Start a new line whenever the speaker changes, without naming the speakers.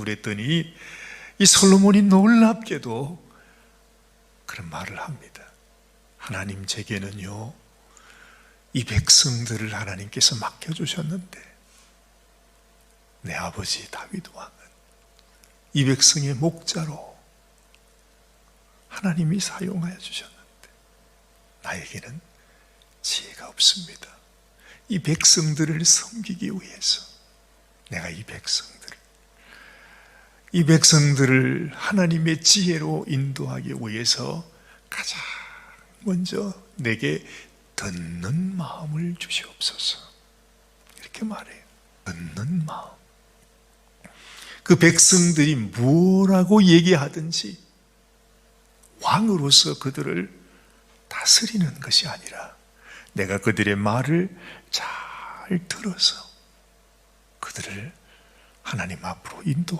그랬더니 이 솔로몬이 놀랍게도 그런 말을 합니다. 하나님 제게는요, 이 백성들을 하나님께서 맡겨주셨는데, 내 아버지 다윗 왕은 이 백성의 목자로 하나님이 사용하여 주셨는데, 나에게는 지혜가 없습니다. 이 백성들을 섬기기 위해서 내가 이 백성들을 이 백성들을 하나님의 지혜로 인도하기 위해서 가장 먼저 내게 듣는 마음을 주시옵소서. 이렇게 말해요. 듣는 마음. 그 백성들이 뭐라고 얘기하든지 왕으로서 그들을 다스리는 것이 아니라 내가 그들의 말을 잘 들어서 그들을 하나님 앞으로 인도하